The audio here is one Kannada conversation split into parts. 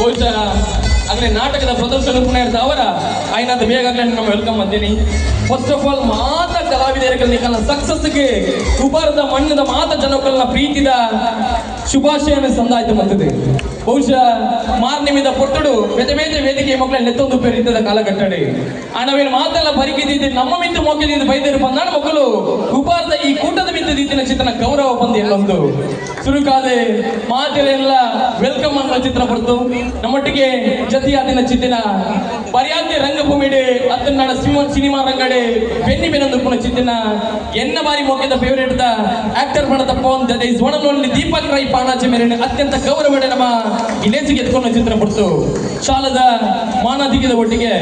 ಬಹುಶಃ ಆಗಲೇ ನಾಟಕದ ಪ್ರದರ್ಶನ ಕೂಡ ಇರ್ತ ಅವರ ಆಯ್ನಾದ ಬೇಗಾಗಲೇ ನಮ್ಮ ವೆಲ್ಕಮ್ ಅಂತೀನಿ ಫಸ್ಟ್ ಆಫ್ ಆಲ್ ಮಾತ ಕಲಾವಿದರಿಗೆ ಸಕ್ಸಸ್ಗೆ ಉಬಾರದ ಮಣ್ಣದ ಮಾತ ಜನಕಲ್ನ ಪ್ರೀತಿದ ಶುಭಾಶಯನ ಸಂದಾಯ್ತು ಮತ್ತದೆ ಬಹುಶಃ ಮಾರ್ನಿಮಿದ ಪೊಟ್ಟಡು ಬೇತೆ ಬೇತೆ ವೇದಿಕೆ ಮಕ್ಕಳ ನೆತ್ತೊಂದು ಪೇರಿದ್ದದ ಕಾಲಘಟ್ಟಡೆ ಅಣವೇನು ಮಾತೆಲ್ಲ ಪರಿಗಿದ್ದಿದ್ದು ನಮ್ಮ ಮಿತ್ತು ಮೊಗ್ಗಿದ್ದು ಬೈದರು ಬಂದಾಣ ಮಕ್ಕಳು. ಉಪಾರದ ಈ ದಿತ್ತಿನ ಚಿತ್ರನ ಗೌರವ ಬಂದು ಎಲ್ಲೊಂದು. ಸುರುಕಾದೆ ಮಾತೆಲ್ಲ ವೆಲ್ಕಮ್ ಅನ್ನೋ ಚಿತ್ರ ಬರ್ತು ನಮ್ಮೊಟ್ಟಿಗೆ ಜತಿಯಾದಿನ ಚಿತ್ತಿನ ಪರ್ಯಾತಿ ರಂಗಭೂಮಿಡೆ ಅತ್ತನಾಡ ಸಿನಿಮಾ ಸಿನಿಮಾ ರಂಗಡೆ, ಬೆನ್ನಿ ಬೆನ್ನೊಂದು ಪುನ ಚಿತ್ತಿನ ಎನ್ನ ಬಾರಿ ಮೋಕೆದ ಫೇವರೇಟ್ ದ ಆಕ್ಟರ್ ಮಾಡದ phone that is one only Deepak Rai Panaje ಮೇರೆ ಅತ್ಯಂತ ಗೌರವಡೆ ನಮ್ಮ ಇಲೇಜಿಗೆ ಎತ್ಕೊಂಡ ಚಿತ್ರ ಬರ್ತು ಶಾಲದ ಮಾನದಿಗದ ಒಟ್ಟಿಗೆ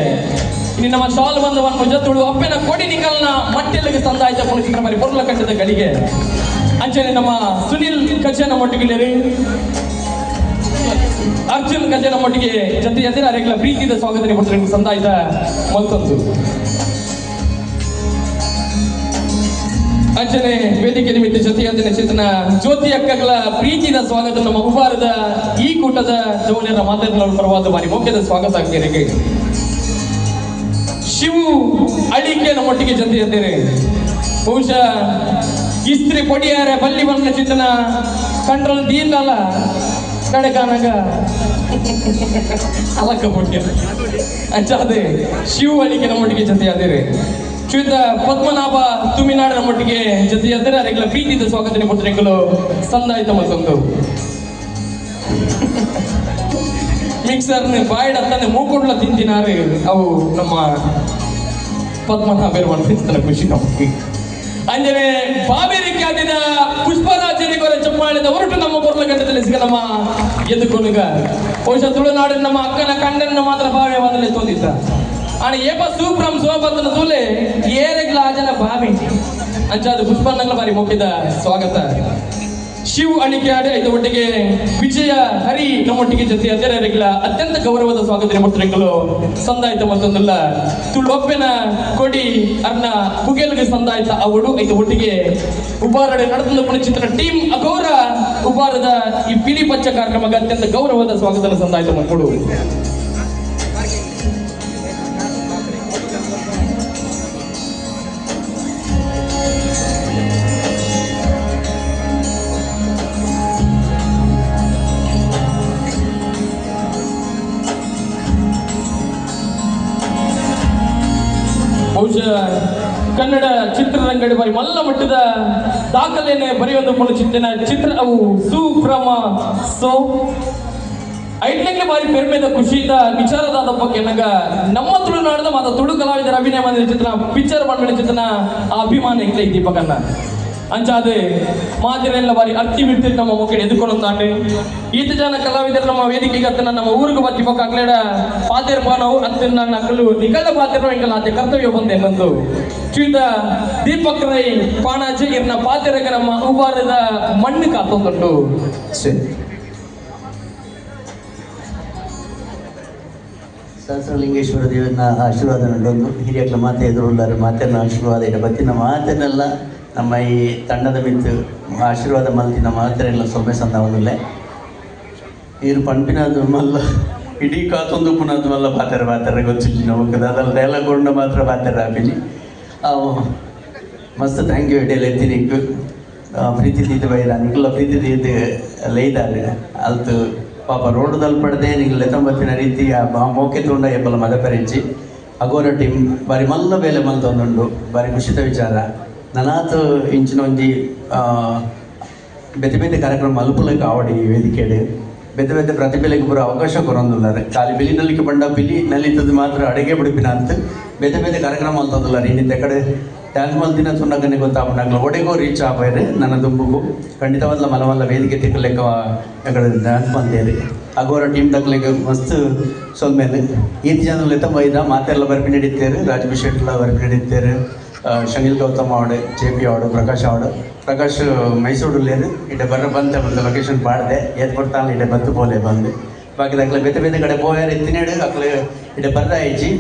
ಇನ್ನು ನಮ್ಮ ಶಾಲ್ ಬಂದವನ್ನ ಜೊತೆಳು ಅಪ್ಪನ ಕೊಡಿ ನಿಕಲ್ನ ಮಟ್ಟೆಲ್ಲಿಗೆ ಸಂದಾಯಿತ ಪುಣ ಚಿತ್ರ ಪೊರ್ಲ ಕಟ್ಟದ ಗಡಿಗೆ ಅಂಚನೆ ನಮ್ಮ ಸುನಿಲ್ ಕಚ್ಚನ ಮೊಟ್ಟಿಗೆ ಅರ್ಜುನ್ ಕಚೇನ ಮೊಟ್ಟಿಗೆ ಜೊತೆ ಜೊತೆ ಅರೆಗಳ ಪ್ರೀತಿದ ಸ್ವಾಗತ ನಿಮ್ಮ ಸಂದಾಯಿತ ಮತ್ತೊಂದು. ಅಂಚನೆ ವೇದಿಕೆ ನಿಮಿತ್ತ ಜೊತೆಯಾದಿನ ಚೇತನ ಜ್ಯೋತಿ ಅಕ್ಕಗಳ ಪ್ರೀತಿದ ಸ್ವಾಗತ ನಮ್ಮ ಉಪಾರದ ಈ ಕೂಟದ ಜವನಿಯರ ಮಾತಾಡಲು ಪರವಾದ ಬಾರಿ ಮುಖ್ಯದ ಸ್ವಾಗತ ಆಗ್ತಿರಿಗೆ ಶಿವು ಅಡಿಕೆ ನಮ್ಮೊಟ್ಟಿಗೆ ಜೊತೆಯಿದ್ದೇನೆ ಬಹುಶಃ ಇಸ್ತ್ರಿ ಪೊಡಿಯಾರ ಬಲ್ಲಿ ಬಣ್ಣ ಚಿತ್ರನ ಕಂಟ್ರೋಲ್ ದೀನಲ್ಲ ಕಡೆ ಕಾನಾಗ ಅಲಕ್ಕ ಪೊಡ್ಯ ಅಂಚಾದೆ ಶಿವು ಅಡಿಕೆ ನಮ್ಮೊಟ್ಟಿಗೆ ಜೊತೆಯಾದೇವೆ ಶ್ರೀಯುತ ಪದ್ಮನಾಭ ತುಮಿನಾಡ ನಮ್ಮೊಟ್ಟಿಗೆ ಜೊತೆಯಾದರೆ, ಅದಕ್ಕೆಲ್ಲ ಪ್ರೀತಿದ ಸ್ವಾಗತ ಕೊಟ್ಟರೆಗಳು ಸಂದಾಯಿತ ಮತ್ತೊಂದು. ಮಿಕ್ಸರ್ ಬಾಯ್ಡ್ ಅಂತಾನೆ ಮೂಕೊಂಡ್ಲ ತಿಂತಿನಾರೆ ಅವು ನಮ್ಮ ಪದ್ಮನಾಭ ತಿಂತಾರೆ ಖುಷಿ ನಮಗೆ. ಅಂಜನೆ ಬಾಬೇರಿ ಕ್ಯಾದಿನ ಪುಷ್ಪರಾಜನಿಗೊರ ಚಪ್ಪಾಳಿದ ಹೊರಟು ನಮ್ಮ ಕೊರಲ ಗಂಟದಲ್ಲಿ ಸಿಗಲಮ್ಮ ಎದ್ದುಕೊನುಗ ಬಹುಶಃ ತುಳುನಾಡಿನ ನಮ್ಮ ಅಕ್ಕನ ಕಂಡನ ಮಾತ್ರ ಬಾವೆ ಬಂದಲೇ ತೋದಿದ್ದ. ಆಣ ಏಪ ಸೂಪ್ರಂ ಸೋಪತ್ನ ತೂಲೆ ಏರೆಗ್ಲ ಆಜನ ಬಾವಿ. ಅಂಚಾದ ಪುಷ್ಪನ್ನಗಳ ಬಾರಿ ಮುಖ್ಯದ ಸ್ವಾಗತ. ಶಿವ್ ಆಡಿ ಐದು ಒಟ್ಟಿಗೆ ವಿಜಯ, ಹರಿ ನಮ್ಮೊಟ್ಟಿಗೆ ಜೊತೆ ಅದರರಿಗಳ ಅತ್ಯಂತ ಗೌರವದ ಸ್ವಾಗತ ಮುಟ್ಟರೆಗಳು ಸಂದಾಯಿತ ಮತ್ತೊಂದಲ್ಲ. ತುಳೊಪ್ಪೆನ ಕೊಡಿ, ಅರ್ನ ಕುಗೆಲ್ಗೆ ಸಂದಾಯಿತ ಅವಳು ಐದು ಒಟ್ಟಿಗೆ ಉಪಾರಡೆ ನಡೆದ ಪುಣಚಿತ್ರ ಟೀಮ್ ಅಗೌರ ಉಪಾರದ ಈ ಪಿಲಿ ಪಚ್ಚ ಕಾರ್ಯಕ್ರಮಕ್ಕೆ ಅತ್ಯಂತ ಗೌರವದ ಸ್ವಾಗತ ಸಂದಾಯಿತ ಮಕ್ಕಳು ಕನ್ನಡ ಚಿತ್ರರಂಗಡಿ ಬಾರಿ ಮಲ್ಲ ಮಟ್ಟದ ದಾಖಲೆಯನ್ನೇ ಬರೆಯೊಂದು ಪುಣ ಚಿತ್ರನ ಚಿತ್ರ ಅವು. ಸುಪ್ರಮ. ಸೋ ಐದನೇ ಬಾರಿ ಪೆರ್ಮೆದ ಖುಷಿಯಿಂದ ವಿಚಾರದಾದ ಬಗ್ಗೆ ನಂಗ ನಮ್ಮ ತುಳುನಾಡದ ಮಾತ ತುಳು ಕಲಾವಿದರ ಅಭಿನಯ ಮಾಡಿದ ಚಿತ್ರ, ಪಿಕ್ಚರ್ ಮಾಡಿದ ಚಿತ್ರನ ಅಭಿಮಾನ ಇಕ್ಲೆ ದೀಪಕನ್ನ ಅಂಚಾದೆ ಮಾತಿನೆಲ್ಲ ಬಾರಿ ಅರ್ತಿ ಬಿಡ್ತಿರ್ ನಮ್ಮ ಮುಖ್ಯ ಎದುಕೊಂಡು ತಾಂಡೆ ಈತ ಜನ ಕಲಾವಿದರು ನಮ್ಮ ವೇದಿಕೆಗೆ ಅತ್ತ ನಮ್ಮ ಊರಿಗೆ ಬತ್ತಿ ಪಕ್ಕ ಅಕ್ಲೇಡ ಪಾತೆರ್ ಪಾನವು ಅತ್ತ ನನ್ನ ಅಕ್ಕಲು ನಿಕಲ ಪಾತೆರ ಆತೆ ಕರ್ತವ್ಯ ಬಂದೆ ಬಂದು. ಚೀತ ದೀಪಕ್ ರೈ ಪಾಣಾಜಿ ಇರ್ನ ಪಾತೆರಗ ನಮ್ಮ ಉಬಾರದ ಮಣ್ಣು ಕಾತೊಂದುಂಟು. ಸರಿ. ಸಹಸ್ರಲಿಂಗೇಶ್ವರ ದೇವನ ಆಶೀರ್ವಾದ ನಡೆದು ಹಿರಿಯಕ್ಲ ಮಾತೆ ಎದುರುಳ್ಳಾರು ಮಾತೆನ ಆಶೀರ್ವಾದ ಇಡ ಬತ್ತಿನ ಮಾತೆನೆಲ್ಲ. ನಮ್ಮ ಈ ತಂಡದ ಮಿತ್ತು ಆಶೀರ್ವಾದ ಮಲ್ತಿನ ಮಾತೆಲ್ಲ ಸೊಮ್ಮೆ ಸಂದವನಲ್ಲೇ ಇರು ಪಂಪಿನದು ಮಲ್ಲ, ಇಡೀ ಕಾತೊಂದು ಪುನದು ಮಲ್ಲ ಪಾತ್ರ ಪಾತ್ರ ಗೊತ್ತಿಲ್ಲ ನಮಗೆ ಅದಲ್ಲ ಎಲ್ಲ ಗೊಂಡ ಮಾತ್ರ ಪಾತ್ರ ಆಪಿನಿ ಅವು ಮಸ್ತ್ ಥ್ಯಾಂಕ್ ಯು ಇಡೀಲಿ ಎತ್ತೀನಿ ಪ್ರೀತಿ ತೀತ ಬೈರ, ನಿಗಲ್ಲ ಪ್ರೀತಿ ತೀತ ಲೈದಾರೆ ಅಲ್ತು, ಪಾಪ ರೋಡ್ದಲ್ಲಿ ಪಡೆದೆ ನಿಗಲ್ಲ ಲೆತ್ತಂಬತ್ತಿನ ರೀತಿ ಮೋಕೆ ತುಂಡ ಎಬ್ಬಲ ಮದ ಪರಿಚಿ ಅಗೋರ ಟೀಮ್ ಬಾರಿ ಮಲ್ಲ ಬೇಲೆ ಮಲ್ತೊಂದುಂಡು ಬಾರಿ ಖುಷಿತ ವಿಚಾರ. ನನಾತು ಇಂಚಿನ ಒಂಜಿ ಬೆತೆ ಬೇತೆ ಕಾರ್ಯಕ್ರಮ ಮಲ್ಪುಲಕ್ಕೆ ಆವಡಿ ವೇದಿಕೆಡೆ. ಬೆತೆ ಬೆತೆ ಪ್ರತಿಭೆಲೆಗೆ ಪೂರ ಅವಕಾಶ ಕೊರೊಂದುಲ್ಲಾರೆ ಖಾಲಿ ಬಿಲಿನಲ್ಲಿಗೆ ಬಂಡ ಬಿಲಿ ನಲಿತದ್ದು ಮಾತ್ರ ಅಡುಗೆ ಬಿಡುಪಿನ ಅಂತ ಬೆತೆ ಬೆತೆ ಕಾರ್ಯಕ್ರಮ ಮಲ್ತೊಂದುಲ್ಲಾರೆ ಇನ್ನಿದ್ದ ಕಡೆ. ಡ್ಯಾನ್ಸ್ ಮಲ್ತಿನ ಸುಣ್ಣಗನೆ ಗೊತ್ತಾಗ ಒಡೆಗೋ ರೀಚ್ ಆಪೇರಿ, ನನ್ನ ದುಂಬುಗು. ಖಂಡಿತವಾದ ಮಲವಲ್ಲ ವೇದಿಕೆ ತಿಕ್ಕಲೆಕ್ಕ ಯಾಕಡೆ ಡ್ಯಾನ್ಸ್ ಮಲ್ತೇರಿ ಅಗೋರ ಟೀಮ್ ತಗ್ಲಿಕ್ಕೆ ಮಸ್ತ್ ಸೊಲ್ಮೇಲೆ ಈ ಜನ ಎತ್ತ ಬೈದ ಮಾತೆಲ್ಲ ಬರ್ಪಿ ನಡೀತೇರು ರಾಜಭಿಷೇಕ್ ಶನಿಲ್ ಗೌತಮ್ ಆಡು ಜೆ ಪಿ ಆಡು ಪ್ರಕಾಶ್ ಆಡು ಪ್ರಕಾಶ್ ಮೈಸೂರು ಲೇದು ಇಡೆ ಬರ್ರ ಬಂತ ಒಂದು ಲೊಕೇಶನ್ ಪಾಡ್ದೆ ಏತ್ ಬರ್ತಾನೆ ಇಡೆ ಬಂತು ಬೋಲೆ ಬಂದು. ಬಾಕಿ ಅಕ್ಲೆ ಬೆತೆ ಬೇತೆ ಕಡೆ ಪೋಯಾರ ಎತ್ತಿನೇಡು ಅಕ್ಲೆ ಇಡೆ ಬರ್ರ ಐಜಿ.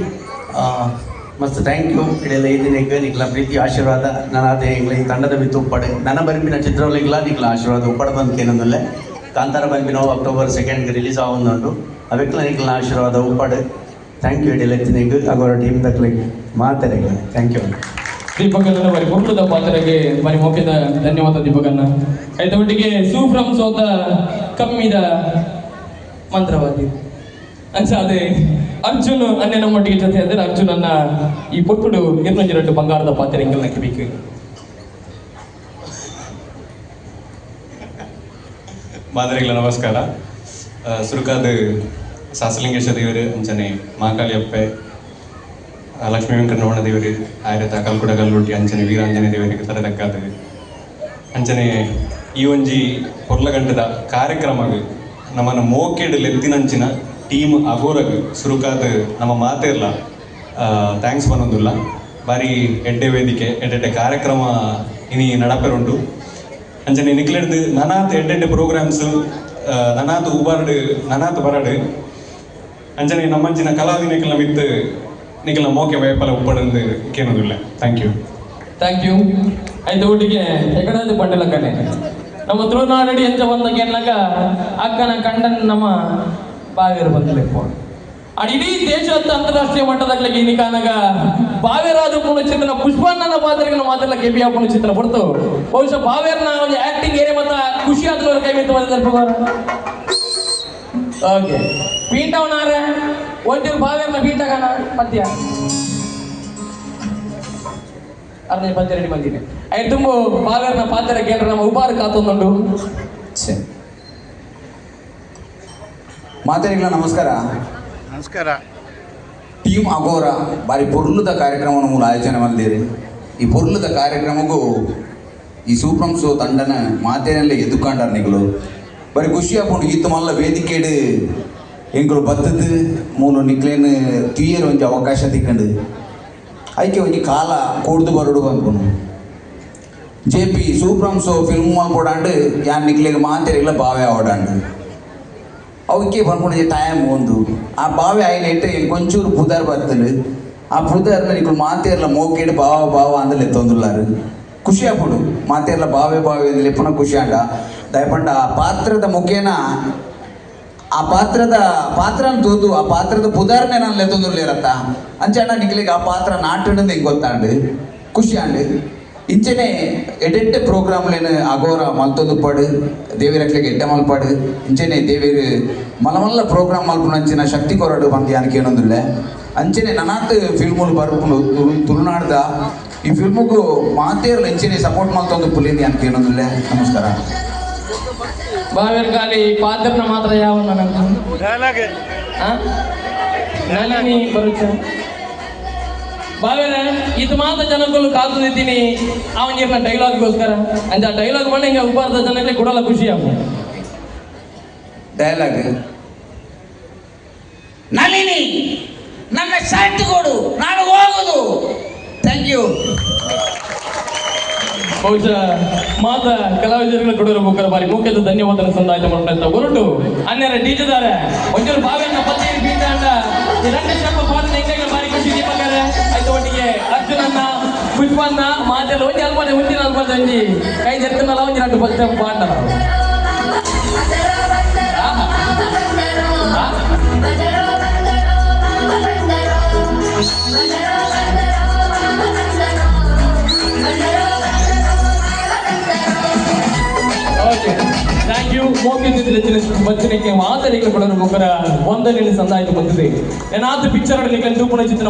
ಮಸ್ತ್ ಥ್ಯಾಂಕ್ ಯು ಇದೆಲ್ಲ ಇದೀನಿಗೆ ನಿಕ್ಲ ಪ್ರೀತಿ, ಆಶೀರ್ವಾದ. ನಾನು ಅದೇ ಈಗಲೇ ಈ ತಂಡದ ಬಿತ್ತು ಉಪ್ಪಡೆ ನನ್ನ ಬರಿಬಿನ ಚಿತ್ರವಲ್ಲಿಗ್ಲ ನಿಕ್ಲ ಆಶೀರ್ವಾದ ಉಪ್ಪಡ ಬಂದ್ಕೇನಂದಲ್ಲೇ ಕಾಂತಾರ ಬಂದ್ಬಿನೋ ಅಕ್ಟೋಬರ್ ಸೆಕೆಂಡ್ಗೆ ರಿಲೀಸ್ ಆಗೊಂದುಂಟು. ಅವೆಕ್ಲ ನಿಕ್ಲ ಆಶೀರ್ವಾದ ಉಪ್ಪಡೆ ಥ್ಯಾಂಕ್ ಯು ಇದೆಲ್ಲ ಎತ್ತಿನಿಗೆ ಅಗೋರ ಟೀಮ್ ದಕ್ಲಿಗೆ ಮಾತಾಡಿಗಳ ಥ್ಯಾಂಕ್ ಯು ದೀಪಕನ್ನ మరి ಕುಟುಂಬದ ಪಾತ್ರಕ್ಕೆ మరి ಮುಖ್ಯದ ಧನ್ಯವಾದ ದೀಪಕನ್ನ ಐತ ಒಟ್ಟಿಗೆ ಸೂಫ್ರಮ್ ಸೋತ ಕಮ್ಮಿದ ಮಂತ್ರವಾದಿ ಅಂಚ ಅದೇ ಅರ್ಜುನ್ ಅನ್ನೆ ನಮ್ಮೊಟ್ಟಿಗೆ ಜೊತೆ ಅಂದರೆ ಅರ್ಜುನ್ ಅನ್ನ ಈ ಪುಟ್ಟುಡು ಇನ್ನೊಂದು ಎರಡು ಬಂಗಾರದ ಪಾತ್ರೆ ಎಂಗಲ್ನಕ್ಕೆ ಬೇಕು ಮಾದರಿಗಳ ನಮಸ್ಕಾರ ಆ, ಸುರುಕಾದ ಸಾಸಲಿಂಗೇಶ್ವರ ದೇವರು ಅಂಚನೆ ಮಾಕಾಳಿಯಪ್ಪೆ ಆ, ಲಕ್ಷ್ಮೀ ವೆಂಕಟರಮಣ ದೇವರು ಆಯ್ರತ ಕಲ್ಕುಡ ಕಲ್ಲುಟ್ಟಿ ಅಂಚನೆ ವೀರಾಂಜನೆ ದೇವರಿಗೆ ತರದಕ್ಕಾದ ಅಂಚನೆ ಈ ಒಂಜಿ ಪೊರ್ಲಗಂಟದ ಕಾರ್ಯಕ್ರಮಗ್ ನಮ್ಮನ್ನು ಮೋಕೆಡ್ ಲೆತ್ತಿನಂಚಿನ ಟೀಮ್ ಅಗೋರಗ್ ಸುರುಕಾದ ನಮ್ಮ ಮಾತೆರ್ಲ ಥ್ಯಾಂಕ್ಸ್ ಬನ್ನೊಂದುಲ್ಲ ಬಾರಿ ಎಡ್ಡೆ ವೇದಿಕೆ, ಎಡ್ಡೆಡ್ಡೆ ಕಾರ್ಯಕ್ರಮ ಇನಿ ನಡಪೆರುಂಡು ಅಂಚನೆ ನಿಕ್ಲೆಡ್ದು ನನಾತ್ ಎಡ್ಡೆಡ್ಡೆ ಪ್ರೋಗ್ರಾಮ್ಸ್ ನನಾತ್ ಉಬಾರ್ಡ್, ನನಾತ್ ಬರಡು. ಅಂಚನೆ ನಮ್ಮಂಚಿನ ಕಲಾವಿನಿಕಲ ಮಿತ್ ನಿಕಲ ಮೋಕೆ ವೈಪಲ ಉಪ್ಪಡಂದು ಇಲ್ಲ ಥ್ಯಾಂಕ್ ಯು ಥ್ಯಾಂಕ್ ಯು ಐದು ಒಟ್ಟಿಗೆ ಎಕಡಾದ ಕನೆ ನಮ್ಮ ತುಳುನಾಡಡಿ ಅಂತ ಬಂದ ಕೇಳಾಗ ಅಕ್ಕನ ಕಂಡನ್ ನಮ್ಮ ಬಾವೇರು ಬಂದಲೆಪ್ಪ ಅಡ್ ಇಡೀ ದೇಶದ ಅಂತಾರಾಷ್ಟ್ರೀಯ ಮಟ್ಟದಾಗ್ಲಿಗೆ ಇನಿ ಕಾನಾಗ ಬಾವೇರಾದ ಪುನಚಿತ್ರ ಪುಷ್ಪಣ್ಣನ ಪಾತ್ರಗಳನ್ನ ಮಾತ್ರ ಕೆಬಿ ಪುಣ ಚಿತ್ರ ಬರ್ತು ಬಹುಶಃ ಬಾವೇರ್ನ ಒಂದು ಆಕ್ಟಿಂಗ್ ಏನೇ ಮತ್ತ ಖುಷಿ ಆದ್ರೂ ಕೈ ಮಿತ್ತು ಬಂದ ಓಕೆ ಪೀಂಟವನಾರ ಒಂಚೂರು ಬಾವಿಯನ್ನ ಪೀಂಟಗನ ಮಧ್ಯ ಅರ್ಧ ಪದ್ಯ ರೆಡಿ ಬಂದಿದೆ. ಐ ತುಂಬು ಬಾವೇರ್ನ ಪಾತ್ರ ಕೇಳ್ರೆ ನಮ್ಮ ಉಪಾರ ಕಾತೊಂದುಂಡು ಮಾತರಿಗಳ ನಮಸ್ಕಾರ. ನಮಸ್ಕಾರ. ಟೀಮ್ ಅಗೋರ ಬಾರಿ ಪೊರ್ಲುದ ಕಾರ್ಯಕ್ರಮವನ್ನು ಮೂಲ ಆಯೋಜನೆ ಮಾಡಿದ್ದೀರಿ. ಈ ಪೊರ್ಲುದ ಕಾರ್ಯಕ್ರಮಕ್ಕೂ ಈ ಸೂಪ್ರಮ್ ಶೋ ತಂಡನ ಮಾತೇನಲ್ಲೇ ಎದುಕೊಂಡಾರ ನಿಗಳು. ಬರೀ ಖುಷಿ ಹಾಕೊಂಡು ಈತ ಮಲ್ಲ ವೇದಿಕೆಡು ಎಂಕರು ಬತ್ತದ್ದು ಮೂಲು ನಿಕ್ಲೇನು ತುಯ್ಯರು ಒಂಜಿ ಅವಕಾಶ ತಿಕ್ಕಂಡು ಐಕೆ ಒಂಜಿ ಕಾಲ ಕೂಡ್ದು ಬರೋಡು ಬಂದ್ಕೊಂಡು J P su from so film ಕೊಡಾಂಡು ಯಾನ್ ನಿಕ್ಲೆಗೆ ಮಾಂತೆರೆಗ್ಲ ಬಾವೆ ಆವಡಾಂಡು ಅವಕ್ಕೆ ಬಂದ್ಕೊಂಡು ಟೈಮ್ ಒಂದು ಆ ಬಾವೆ ಆಯ್ನೆಟ್ಟು ಕೊಂಚೂರು ಪುದರ್ ಬರ್ತಲು ಆ ಪುದರ್ನ ಇಕ್ಕು ಮಾಂತೆರ್ಲ ಮೋಕೇಡು ಬಾವ ಬಾವ ಅಂದಲೆ ತೊಂದುಲ್ಲಾರು ಖುಷಿ ಆಗ್ಬಿಡು ಮಾತೆರ್ಲ ಬಾವೆ ಬಾವೆ ಅಂದ್ರೆ ಪುನಃ ಖುಷಿ ಆಂಡ ದಯಪಂಡ ಆ ಪಾತ್ರದ ಮುಖೇನ ಆ ಪಾತ್ರದ ಪಾತ್ರನ ತೋದು, ಆ ಪಾತ್ರದ ಪುದಾರ್ನೆ ನಾನು ಲೆತ್ತೊಂದುರ್ಲಿರತ್ತ ಅಂಚಣ್ಣ ನಿಕ್ಲಿಗೆ ಆ ಪಾತ್ರ ನಾಟುಂಡು ನಿಂಗೆ ಗೊತ್ತಾಂಡು ಖುಷಿ ಅಂಡು ಇಂಚನೆ ಎಡೆಡ್ಡೆ ಪ್ರೋಗ್ರಾಮ್ಲೇನು ಅಗೋರ ಮಲ್ತೊಂದು ಪಾಡು ದೇವಿರಕ್ಲೆಗೆ ಎಡ್ಡೆ ಮಲ್ಪಾಡು ಇಂಚನೆ ದೇವಿರು ಮಲಮಲ್ಲ ಪ್ರೋಗ್ರಾಮ್ ಮಲ್ಪುನಂಚಿನ ಶಕ್ತಿ ಕೊರಡು ಬಂದು ಯಾನಕ್ಕೆ ಏನೊಂದಿಲ್ಲ ಅಂಚನೆ ನನಾತ್ ಫಿಲ್ಮುಲು ತುಳು- ತುಳುನಾಡ್ದ ಈ ಫಿಲ್ಮುಗೂ ಮಾತೇರ್ಲ ಇಂಚನೆ ಸಪೋರ್ಟ್ ಮಲ್ತೊಂದು ಪುಲಿಂದು ಯಾನಕ್ಕೆ ಏನೊಂದಿಲ್ಲ ನಮಸ್ಕಾರ. ಬಾವೇರ್ ಖಾಲಿ ಪಾತ್ರನ ಮಾತ್ರ ಯಾವ ನನಗೆ. ಡೈಲಾಗ್ ನಳಿನಿ ಬರುತ್ತ? ಬಾವೇರ ಇದು ಮಾತ್ರ ಜನಗಳು ಕಾದು ನಿಂತೀನಿ. ಅವನಿಗೆ ಡೈಲಾಗ್ಗೋಸ್ಕರ ಅಂತ ಡೈಲಾಗ್ ಮಾಡಿ ಹಿಂಗೆ ಉಪಾರ್ದ ಜನಕ್ಕೆ ಕೊಡಲ್ಲ ಖುಷಿ ಆಗ ಡೈಲಾಗ್ ನಳಿನಿ ನನ್ನ ಶಾಂತಿ ಕೊಡು. ನಾನು ಹೋಗುದು. ಥ್ಯಾಂಕ್ ಯು ಬಹುಶಃ ಮಾತ ಕಲಾವಿದರುಗಳು ಮುಖರ ಬಾರಿ ಮುಖ್ಯದ ಧನ್ಯವಾದ ಸಂದಾಯ ಮಾಡುವಂತ ಹೊರಟು ಅನ್ಯರ ಡಿಜದಾರ, ಒಂಚೂರು ಬಾವಿಯನ್ನ ಪತ್ತೆ ಬಾರಿ ಖುಷಿ ಒಟ್ಟಿಗೆ ಅರ್ಜುನನ್ನ, ಪುಷ್ಪನ್ನ, ಮಾತೆಲ್ಲ ಒಂಜಿ ಅಲ್ಪನೆ ಮುಂದಿನ ಅಲ್ಪನೆ ಒಂಜಿ ಕೈ ಜರ್ತನಲ್ಲ ಒಂಜಿ ಪಾಂಡ ಓಕೆ ಥ್ಯಾಂಕ್ ಯು ಮೋಕಿನ ಬಚ್ಚನಿಗೆ ಮಾತರಿಕೆ ಕೊಡಲು ಮುಖರ ಒಂದನೇ ಸಂದಾಯ ಬಂದಿದೆ. ಏನಾದ್ರೂ ಪಿಕ್ಚರ್ ಆಡಲಿಕ್ಕೆ ಕಂಡು ಚಿತ್ರ